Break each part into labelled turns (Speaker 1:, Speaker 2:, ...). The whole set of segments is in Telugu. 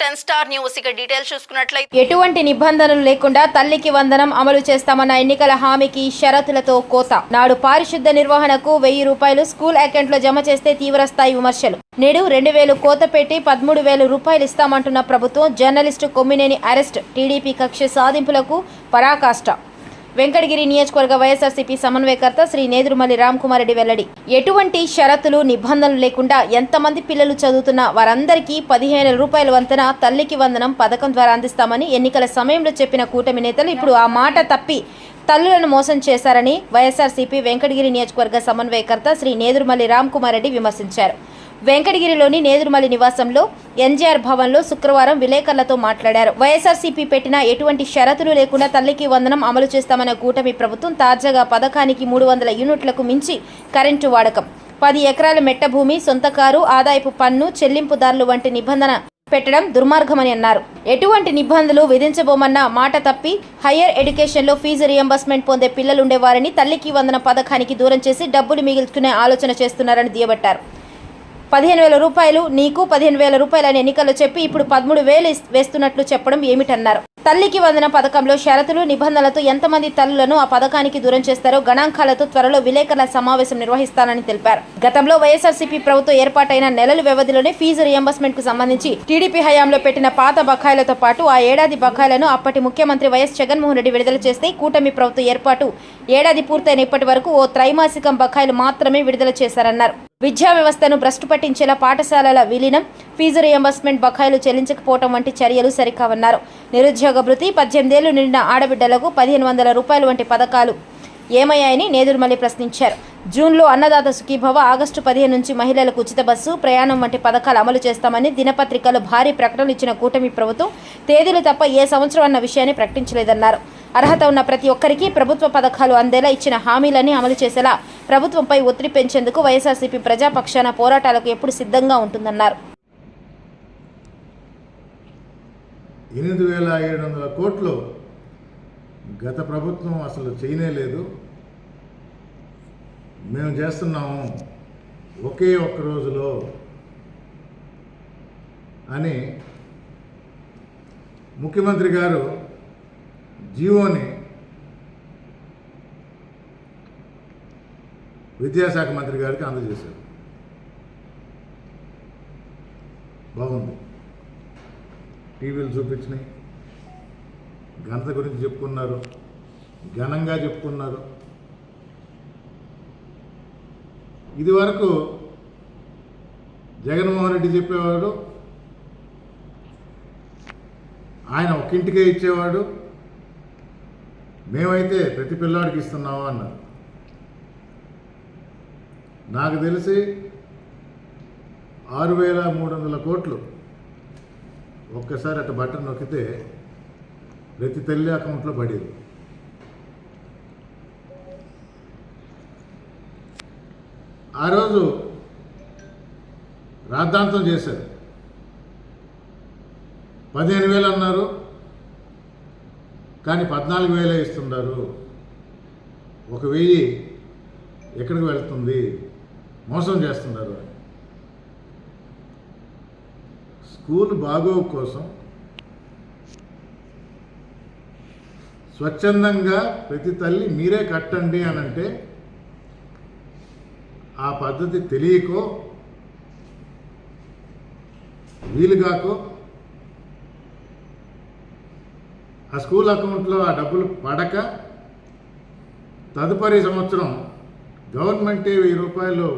Speaker 1: Ten star news. ఇక డీటెయిల్స్ చూసుకున్నట్లయితే
Speaker 2: ఎటువంటి నిబంధనలు లేకుండా తల్లికి వందనం అమలు చేస్తామన్న ఎన్నికల హామీకి షరతులతో కోత. నాడు పారిశుద్ధ నిర్వహణకు వెయ్యి రూపాయలు స్కూల్ అకౌంట్లో జమ చేస్తే తీవ్రస్థాయి విమర్శలు. నేడు రెండు వేలు కోత పెట్టి పదమూడు వేలు రూపాయలు ఇస్తామంటున్న ప్రభుత్వం జర్నలిస్టు కొమ్మినేని అరెస్ట్. టీడీపీ కక్ష సాధింపులకు పరాకాష్ట. వెంకటగిరి నియోజకవర్గ వైఎస్ఆర్సీపీ సమన్వయకర్త శ్రీ నేదురుమల్లి రామ్కుమార్ రెడ్డి వెల్లడి. ఎటువంటి షరతులు నిబంధనలు లేకుండా ఎంతమంది పిల్లలు చదువుతున్నా వారందరికీ పదిహేను రూపాయల వంతన తల్లికి వందనం పథకం ద్వారా అందిస్తామని ఎన్నికల సమయంలో చెప్పిన కూటమి నేతలు ఇప్పుడు ఆ మాట తప్పి తల్లులను మోసం చేశారని వైఎస్ఆర్సీపీ వెంకటగిరి నియోజకవర్గ సమన్వయకర్త శ్రీ నేదురుమల్లి రామ్కుమార్ రెడ్డి విమర్శించారు. వెంకటగిరిలోని నేదురుమలి నివాసంలో ఎన్జీఆర్ భవన్లో శుక్రవారం విలేకరులతో మాట్లాడారు. వైఎస్ఆర్సీపీ పెట్టిన ఎటువంటి షరతులు లేకుండా తల్లికి వందనం అమలు చేస్తామన్న కూటమి ప్రభుత్వం తాజాగా పథకానికి మూడు వందల యూనిట్లకు మించి కరెంటు వాడకం. పది ఎకరాల మెట్ట భూమి సొంత కారు ఆదాయపు పన్ను చెల్లింపుదారులు వంటి నిబంధన పెట్టడం దుర్మార్గమని అన్నారు. ఎటువంటి నిబంధనలు విధించబోమన్న మాట తప్పి హయ్యర్ ఎడ్యుకేషన్లో ఫీజు రియంబర్స్మెంట్ పొందే పిల్లలుండేవారని తల్లికి వందన పథకానికి దూరం చేసి డబ్బులు మిగుల్చుకునే ఆలోచన చేస్తున్నారని దియబట్టారు. పదిహేను వేల రూపాయలు నీకు పదిహేను వేల రూపాయలని ఎన్నికల్లో చెప్పి ఇప్పుడు పదమూడు వేలు వేస్తున్నట్లు చెప్పడం ఏమిటన్నారు. తల్లికి వందన పథకంలో షరతులు నిబంధనలతో ఎంతమంది తల్లులను ఆ పథకానికి దూరం చేస్తారో గణాంకాలతో త్వరలో విలేకరుల సమావేశం నిర్వహిస్తానని తెలిపారు. గతంలో వైఎస్ఆర్సీపీ ప్రభుత్వం ఏర్పాటైన నెలల వ్యవధిలోనే ఫీజు రియంబర్స్మెంట్కు సంబంధించి టీడీపీ హయాంలో పెట్టిన పాత బకాయిలతో పాటు ఆ ఏడాది బకాయిలను అప్పటి ముఖ్యమంత్రి వైఎస్ జగన్మోహన్ రెడ్డి విడుదల చేస్తే కూటమి ప్రభుత్వం ఏర్పాటు ఏడాది పూర్తయిన ఇప్పటి వరకు ఓ త్రైమాసికం బకాయిలు మాత్రమే విడుదల చేశారన్నారు. విద్యా వ్యవస్థను భ్రష్టు పట్టించేలా పాఠశాలల విలీనం ఫీజు రియంబర్స్మెంట్ బకాయిలు చెల్లించకపోవడం వంటి చర్యలు సరికావన్నారు. నిరుద్యోగ భృతి పద్దెనిమిదేళ్ళు నిండిన ఆడబిడ్డలకు పదిహేను వందల రూపాయలు వంటి పథకాలు ఏమయ్యాయని నేదురుమల్లి ప్రశ్నించారు. జూన్లో అన్నదాత సుఖీభవ ఆగస్టు పదిహేను నుంచి మహిళలకు ఉచిత బస్సు ప్రయాణం వంటి పథకాలు అమలు చేస్తామని దినపత్రికలో భారీ ప్రకటనలు ఇచ్చిన కూటమి ప్రభుత్వం తేదీలు తప్ప ఏ సంవత్సరం అన్న విషయాన్ని ప్రకటించలేదన్నారు. అర్హత ఉన్న ప్రతి ఒక్కరికి ప్రభుత్వ పథకాలు అందేలా ఇచ్చిన హామీలన్నీ అమలు చేసేలా ప్రభుత్వంపై ఒత్తిడి పెంచేందుకు వైఎస్ఆర్సీపీ ప్రజాపక్షాన పోరాటాలకు ఎప్పుడు సిద్ధంగా ఉంటుందన్నారు.
Speaker 3: ఎనిమిది వేల ఏడు వందల కోట్లు గత ప్రభుత్వం అసలు చేయనే లేదు. మేము చేస్తున్నాము ఒకే ఒక్క రోజులో అని ముఖ్యమంత్రి గారు జీవోని విద్యాశాఖ మంత్రి గారికి అందజేశారు. బాగుంది. టీవీలు చూపించినాయి. ఘనత గురించి చెప్పుకున్నారు. ఘనంగా చెప్పుకున్నారు. ఇది వరకు జగన్మోహన్ రెడ్డి చెప్పేవాడు ఆయన ఒక్కింటికే ఇచ్చేవాడు మేమైతే ప్రతి పిల్లాడికి ఇస్తున్నాము అన్నారు. నాకు తెలిసి ఆరు వేల మూడు వందల కోట్లు ఒక్కసారి అటు బటన్ నొక్కితే ప్రతి తల్లి అకౌంట్లో పడేది. ఆ రోజు రాద్ధాంతం చేశారు. పదిహేను వేలు అన్నారు కానీ పద్నాలుగు వేలే ఇస్తున్నారు. ఒక వెయ్యి ఎక్కడికి వెళ్తుంది? మోసం చేస్తున్నారు అని స్కూల్ బాగోగు కోసం స్వచ్ఛందంగా ప్రతి తల్లి మీరే కట్టండి అని అంటే ఆ పద్ధతి తెలియకో వీలుగాకో ఆ స్కూల్ అకౌంట్లో ఆ డబ్బులు పడక తదుపరి సంవత్సరం గవర్నమెంటే వెయ్యి రూపాయలు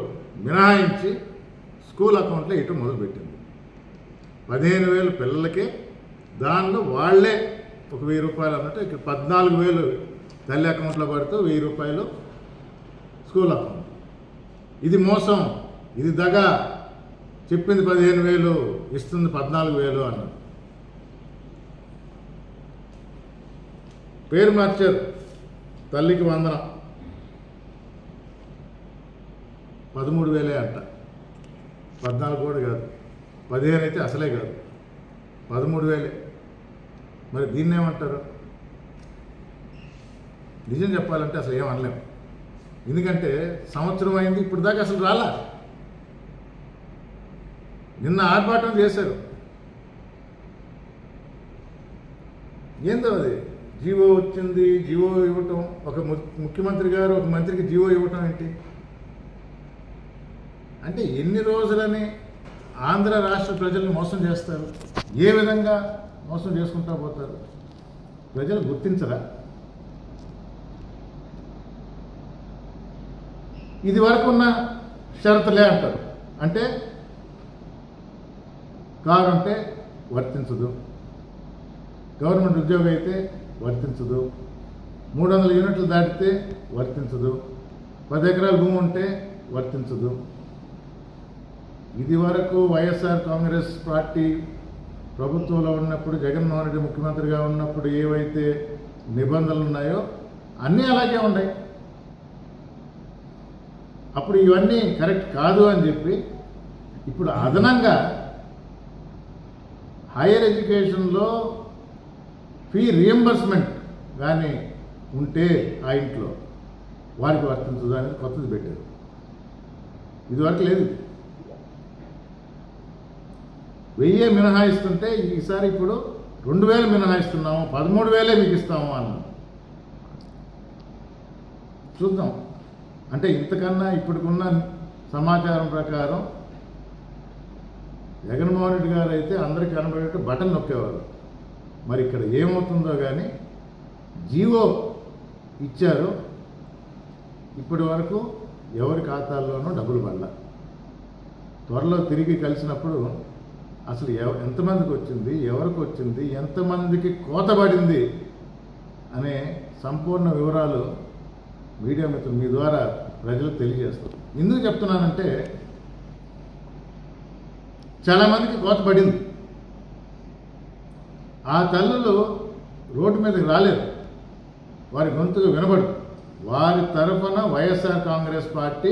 Speaker 3: మినహాయించి స్కూల్ అకౌంట్లో ఇటు మొదలుపెట్టింది. పదిహేను వేలు పిల్లలకే దానిలో వాళ్ళే ఒక వెయ్యి రూపాయలు అన్నట్టు ఇక్కడ పద్నాలుగు వేలు తల్లి అకౌంట్లో పడుతూ వెయ్యి రూపాయలు స్కూల్ అకౌంట్. ఇది మోసం ఇది దగ. చెప్పింది పదిహేను వేలు ఇస్తుంది పద్నాలుగు వేలు అన్నారు పేరు మార్చారు తల్లికి వందనం. పదమూడు వేలే అంట. పద్నాలుగు కూడా కాదు. పదిహేను అయితే అసలే కాదు. పదమూడు వేలే. మరి దీన్ని ఏమంటారు? నిజం చెప్పాలంటే అసలు ఏం అనలేము ఎందుకంటే సంవత్సరం అయింది ఇప్పుడు దాకా అసలు రాలా. నిన్న ఆర్భాటం చేశారు. ఏందో అది? జీవో వచ్చింది జీవో ఇవ్వటం ఒక ము- ముఖ్యమంత్రి గారు ఒక మంత్రికి జీవో ఇవ్వటం ఏంటి? అంటే ఎన్ని రోజులని ఆంధ్ర రాష్ట్ర ప్రజల్ని మోసం చేస్తారు. ఏ విధంగా మోసం చేసుకుంటా పోతారు? ప్రజలు గుర్తించరా? ఇది వరకు ఉన్న షరతులే అంటారు. అంటే కారు అంటే వర్తించదు. గవర్నమెంట్ ఉద్యోగం అయితే వర్తించదు. మూడు వందల యూనిట్లు దాటితే వర్తించదు. పది ఎకరాల భూమి ఉంటే వర్తించదు. ఇది వరకు వైఎస్ఆర్ కాంగ్రెస్ పార్టీ ప్రభుత్వంలో ఉన్నప్పుడు జగన్మోహన్ రెడ్డి ముఖ్యమంత్రిగా ఉన్నప్పుడు ఏవైతే నిబంధనలు ఉన్నాయో అన్నీ అలాగే ఉన్నాయి. అప్పుడు ఇవన్నీ కరెక్ట్ కాదు అని చెప్పి ఇప్పుడు అదనంగా హైయర్ ఎడ్యుకేషన్లో ఫీ రియంబర్స్మెంట్ కానీ ఉంటే ఆ ఇంట్లో వారికి వర్తించదు అనేది కొత్తది పెట్టారు. ఇదివరకు లేదు వెయ్యే మినహాయిస్తుంటే ఈసారి ఇప్పుడు రెండు వేలు మినహాయిస్తున్నాము పదమూడు వేలే మీకు ఇస్తాము అన్నాం చూద్దాం. అంటే ఇంతకన్నా ఇప్పటికున్న సమాచారం ప్రకారం జగన్మోహన్ రెడ్డి గారు అయితే అందరికీ కనబడేట్టు బటన్ నొక్కేవారు. మరి ఇక్కడ ఏమవుతుందో కానీ జీవో ఇచ్చారు. ఇప్పటి వరకు ఎవరి ఖాతాల్లోనూ డబ్బులు పడల. త్వరలో తిరిగి కలిసినప్పుడు అసలు ఎవ ఎంతమందికి వచ్చింది? ఎవరికి వచ్చింది? ఎంతమందికి కోతబడింది? అనే సంపూర్ణ వివరాలు మీడియా మిత్రులు మీ ద్వారా ప్రజలకు తెలియజేస్తారు ఎందుకు చెప్తున్నానంటే చాలామందికి కోత పడింది ఆ తల్లులు రోడ్డు మీదకి రాలేరు వారి గొంతుగా వినబడు వారి తరఫున వైఎస్ఆర్ కాంగ్రెస్ పార్టీ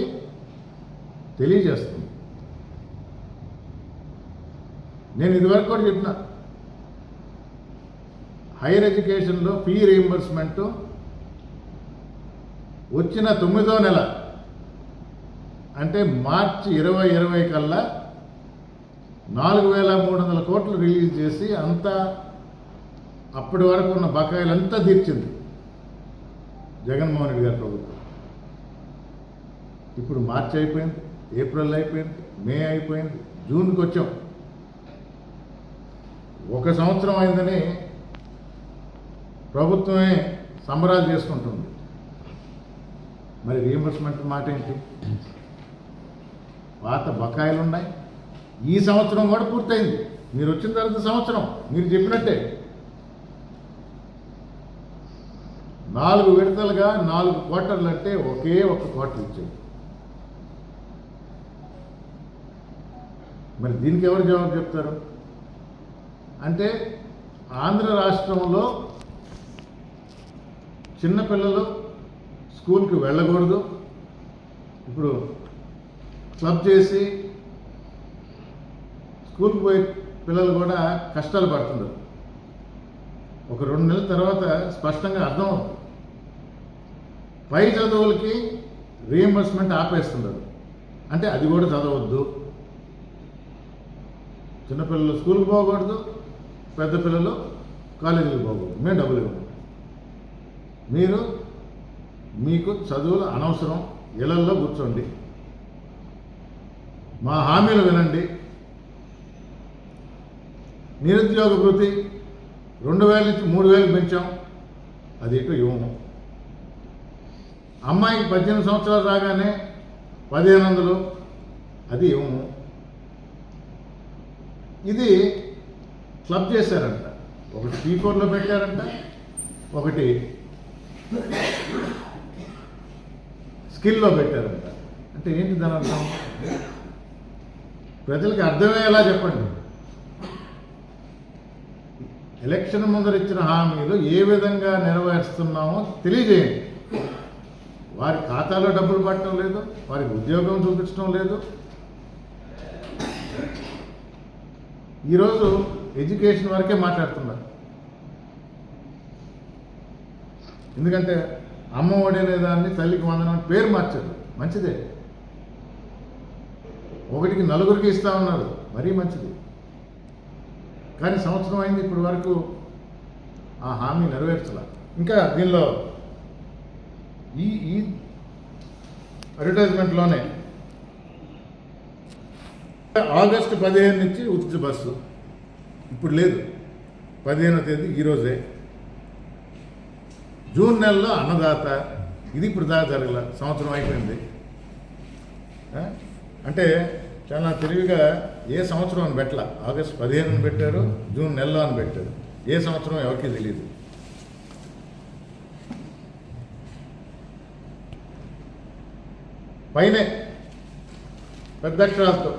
Speaker 3: తెలియజేస్తుంది. నేను ఇదివరకు కూడా చెప్పిన. హైయర్ ఎడ్యుకేషన్లో ఫీ రీయింబర్స్మెంట్ వచ్చిన తొమ్మిదో నెల అంటే మార్చి ఇరవై ఇరవై కల్లా నాలుగు వేల మూడు వందల కోట్లు రిలీజ్ చేసి అంతా అప్పటి వరకు ఉన్న బకాయిలంతా తీర్చింది జగన్మోహన్ రెడ్డి గారి ప్రభుత్వం. ఇప్పుడు మార్చి అయిపోయింది ఏప్రిల్ అయిపోయింది మే అయిపోయింది జూన్కి వచ్చాం. ఒక సంవత్సరం అయిందని ప్రభుత్వమే సంబరాలు చేసుకుంటుంది. మరి రీఎంబర్స్మెంట్ మాట ఏంటి? పాత బకాయిలు ఉన్నాయి. ఈ సంవత్సరం కూడా పూర్తయింది. మీరు వచ్చిన తర్వాత సంవత్సరం మీరు చెప్పినట్టే. నాలుగు విడతలుగా నాలుగు క్వార్టర్లు అంటే ఒకే ఒక క్వార్టర్ ఇచ్చేది. మరి దీనికి ఎవరు జవాబు చెప్తారు? అంటే ఆంధ్ర రాష్ట్రంలో చిన్నపిల్లలు స్కూల్కి వెళ్ళకూడదు. ఇప్పుడు క్లబ్ చేసి స్కూల్కి పోయే పిల్లలు కూడా కష్టాలు పడుతున్నారు ఒక రెండు నెలల తర్వాత స్పష్టంగా అర్థమవుతుంది. పై చదువులకి రీఎంబర్స్మెంట్ ఆపేస్తున్నారు అంటే అది కూడా చదవద్దు. చిన్నపిల్లలు స్కూల్కి పోకూడదు. పెద్ద పిల్లలు కాలేజీలు పోకూడదు మేము డబ్బులు ఇవ్వం మీరు మీకు చదువులు అనవసరం ఇళ్ళల్లో కూర్చోండి. మా హామీలు వినండి. నిరుద్యోగ వృత్తి రెండు వేల నుంచి మూడు వేలు పెంచాం. అది ఇటు ఇవ్వము. అమ్మాయికి పద్దెనిమిది సంవత్సరాలు రాగానే పదిహేను వందలు అది ఇవ్వము. ఇది క్లబ్ చేశారంట. ఒకటి పీ ఫోర్లో పెట్టారంట ఒకటి స్కిల్లో పెట్టారంట. అంటే ఏంటి దాని అర్థం? ప్రజలకు అర్థమయ్యేలా చెప్పండి. ఎలక్షన్ ముందర ఇచ్చిన హామీలు ఏ విధంగా నెరవేరుస్తున్నామో తెలియజేయండి. వారి ఖాతాలో డబ్బులు పట్టడం లేదు వారికి ఉద్యోగం చూపించడం లేదు. ఈరోజు ఎడ్యుకేషన్ వరకే మాట్లాడుతున్నారు. ఎందుకంటే అమ్మ ఒడి దాన్ని తల్లికి వందనం పేరు మార్చారు. మంచిదే. ఒకటికి నలుగురికి ఇస్తా ఉన్నారు. మరీ మంచిది. కానీ సంవత్సరం అయింది ఇప్పటి వరకు ఆ హామీ నెరవేర్చాల. ఇంకా దీనిలో ఈ ఈ అడ్వర్టైజ్మెంట్లోనే ఆగస్టు పదిహేను నుంచి ఉచిత బస్సు. ఇప్పుడు లేదు. పదిహేనో తేదీ ఈరోజే జూన్ నెలలో అన్నదాత ఇది ఇప్పుడు దాకా జరగల సంవత్సరం అయిపోయింది. అంటే చాలా తెలివిగా ఏ సంవత్సరం అని పెట్టల. ఆగస్టు పదిహేను పెట్టారు జూన్ నెలలో అని పెట్టారు. ఏ సంవత్సరం ఎవరికి తెలియదు పైనే పెద్ద అక్షరాలతో.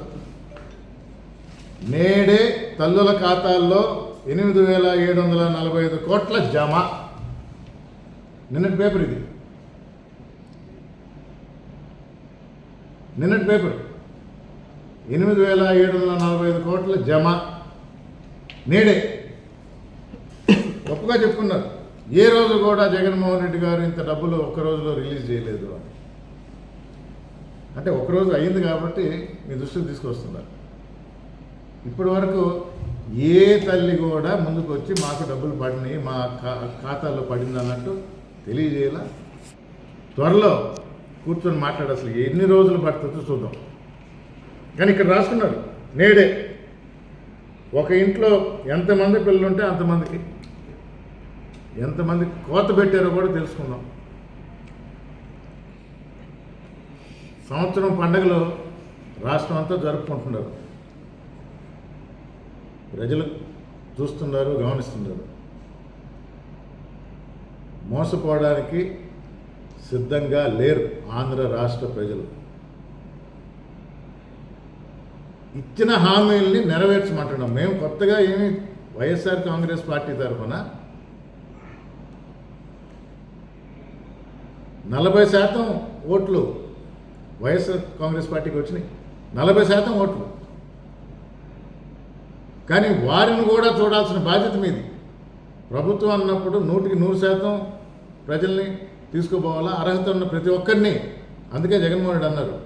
Speaker 3: నేడే తల్లుల ఖాతాల్లో ఎనిమిది వేల ఏడు వందల నలభై ఐదు కోట్ల జమ. నిన్నటి పేపర్ ఇది. నిన్నటి పేపర్. ఎనిమిది వేల ఏడు వందల నలభై ఐదు కోట్ల జమ. నేడే. గొప్పగా చెప్పుకున్నారు. ఏ రోజు కూడా జగన్మోహన్ రెడ్డి గారు ఇంత డబ్బులు ఒక్క రోజులో రిలీజ్ చేయలేదు అని. అంటే ఒకరోజు అయింది కాబట్టి మీ దృష్టికి తీసుకొస్తున్నారు. ఇప్పటి వరకు ఏ తల్లి కూడా ముందుకు వచ్చి మాకు డబ్బులు పడినాయి మా ఖాతాలో పడింది అన్నట్టు తెలియజేయాల? త్వరలో కూర్చొని మాట్లాడు అసలు ఎన్ని రోజులు పడుతుందో చూద్దాం. కానీ ఇక్కడ రాసుకున్నారు నేడే. ఒక ఇంట్లో ఎంతమంది పిల్లలు ఉంటే అంతమందికి. ఎంతమంది కోత పెట్టారో కూడా తెలుసుకుందాం. సంవత్సరం పండుగలు రాష్ట్రం అంతా జరుపుకుంటున్నారు. ప్రజలు చూస్తున్నారు గమనిస్తున్నారు. మోసపోవడానికి సిద్ధంగా లేరు ఆంధ్ర రాష్ట్ర ప్రజలు. ఇచ్చిన హామీల్ని నెరవేర్చమంటున్నాం. మేము కొత్తగా ఏమి వైఎస్ఆర్ కాంగ్రెస్ పార్టీ తరఫున నలభై శాతం ఓట్లు వైఎస్ఆర్ కాంగ్రెస్ పార్టీకి వచ్చినాయి. నలభై శాతం ఓట్లు. కానీ వారిని కూడా చూడాల్సిన బాధ్యత మీది. ప్రభుత్వం అన్నప్పుడు నూటికి నూరు శాతం ప్రజల్ని తీసుకుపోవాలా? అర్హత ఉన్న ప్రతి ఒక్కరిని. అందుకే జగన్మోహన్ రెడ్డి అన్నారు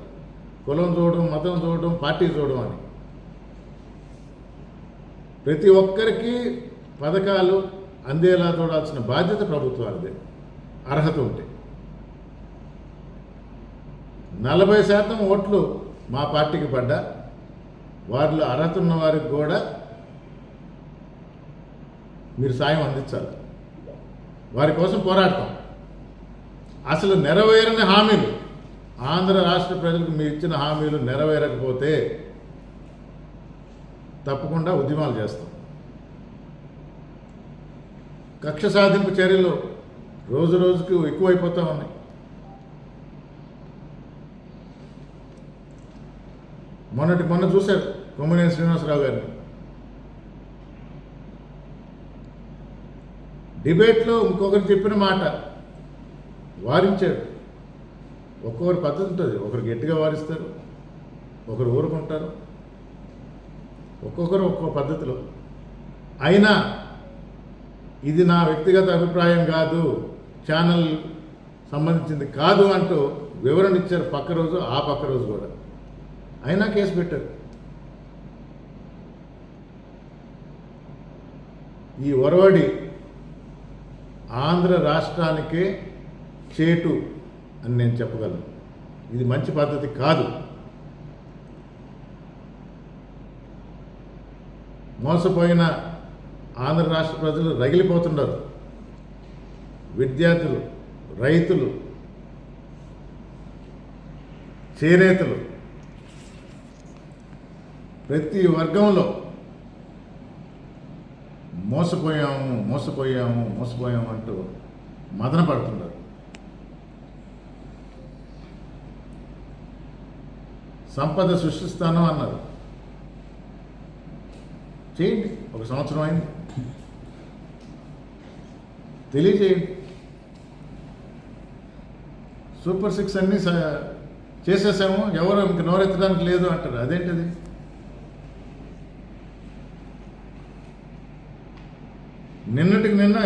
Speaker 3: కులం చూడడం మతం చూడడం పార్టీ చూడడం అని. ప్రతి ఒక్కరికి పథకాలు అందేలా చూడాల్సిన బాధ్యత ప్రభుత్వాలదే. అర్హత ఉంటే. నలభై శాతం ఓట్లు మా పార్టీకి పడ్డా. వారిలో అర్హత ఉన్న వారికి కూడా మీరు సాయం అందించాలి. వారి కోసం పోరాడతాం. అసలు నెరవేరని హామీలు. ఆంధ్ర రాష్ట్ర ప్రజలకు మీరు ఇచ్చిన హామీలు నెరవేరకపోతే తప్పకుండా ఉద్యమాలు చేస్తాం. కక్ష సాధింపు చర్యలు రోజు రోజుకు ఎక్కువైపోతా ఉన్నాయి. మొన్నటి మొన్న చూశారు కొమ్మినేని శ్రీనివాసరావు గారిని. డిబేట్లో ఇంకొకరు చెప్పిన మాట వారించాడు. ఒక్కొక్కరి పద్ధతి ఉంటుంది. ఒకరు గట్టిగా వారిస్తారు ఒకరు ఊరుకుంటారు. ఒక్కొక్కరు ఒక్కో పద్ధతిలో. అయినా ఇది నా వ్యక్తిగత అభిప్రాయం కాదు ఛానల్ సంబంధించింది కాదు అంటూ వివరణ ఇచ్చారు పక్క రోజు ఆ పక్క రోజు కూడా. అయినా కేసు పెట్టారు. ఈ ఒరవడి ఆంధ్ర రాష్ట్రానికే చేటు అని నేను చెప్పగలను. ఇది మంచి పద్ధతి కాదు. మోసపోయిన ఆంధ్ర రాష్ట్ర ప్రజలు రగిలిపోతున్నారు. విద్యార్థులు రైతులు చేనేతలు ప్రతి వర్గంలో మోసపోయాము మోసపోయాము మోసపోయాము అంటూ మదన పడుతున్నారు సంపద సృష్టిస్తాను అన్నారు. చేయండి ఒక సంవత్సరం అయింది. తెలియజేయండి. సూపర్ సిక్స్ అన్నీ చేసేసాము ఎవరు ఇంక నోరెత్తడానికి లేదు అంటారు. అదేంటిది? నిన్నటికి నిన్న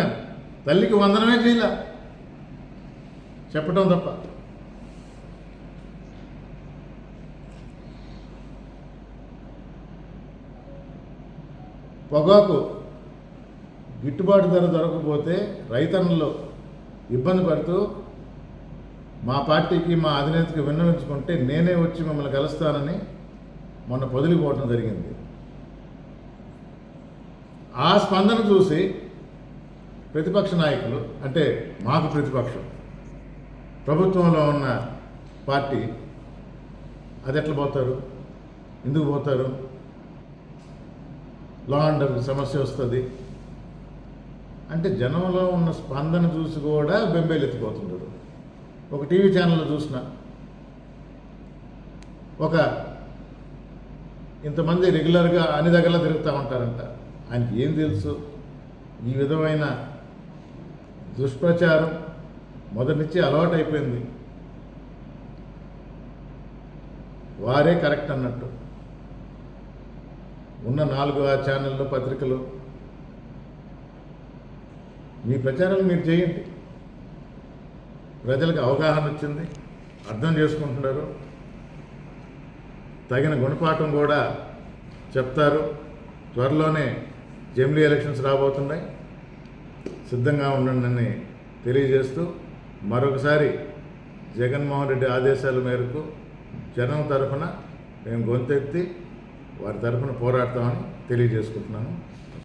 Speaker 3: తల్లికి వందనమే చేయలే. చెప్పటం తప్ప. పొగాకు గిట్టుబాటు ధర దొరకకపోతే రైతన్నలు ఇబ్బంది పడుతూ మా పార్టీకి మా అధినేతకి విన్నవించుకుంటే నేనే వచ్చి మిమ్మల్ని కలుస్తానని మొన్న పొదిలిపోవటం జరిగింది. ఆ స్పందన చూసి ప్రతిపక్ష నాయకులు అంటే మాకు ప్రతిపక్షం. ప్రభుత్వంలో ఉన్న పార్టీ అది ఎట్లా పోతారు? ఎందుకు పోతారు? లా అండర్ సమస్య వస్తుంది. అంటే జనంలో ఉన్న స్పందన చూసి కూడా బెంబేలెత్తిపోతుంటారు ఒక టీవీ ఛానల్లో చూసిన ఒక ఇంతమంది రెగ్యులర్గా అన్ని దగ్గరలో తిరుగుతూ ఉంటారంట. ఆయనకి ఏం తెలుసు? ఈ విధమైన దుష్ప్రచారం మొదటి నుంచి అలవాటైపోయింది వారే కరెక్ట్ అన్నట్టు. ఉన్న నాలుగు ఆ ఛానళ్ళు పత్రికలు. మీ ప్రచారాలు మీరు చేయండి. ప్రజలకు అవగాహన వచ్చింది. అర్థం చేసుకుంటున్నారు. తగిన గుణపాఠం కూడా చెప్తారు. త్వరలోనే జమిలీ ఎలక్షన్స్ రాబోతున్నాయి. సిద్ధంగా ఉండండి తెలియజేస్తూ మరొకసారి జగన్మోహన్ రెడ్డి ఆదేశాల మేరకు జనం తరఫున మేము గొంతెత్తి వారి తరఫున పోరాడతామని తెలియజేసుకుంటున్నాను.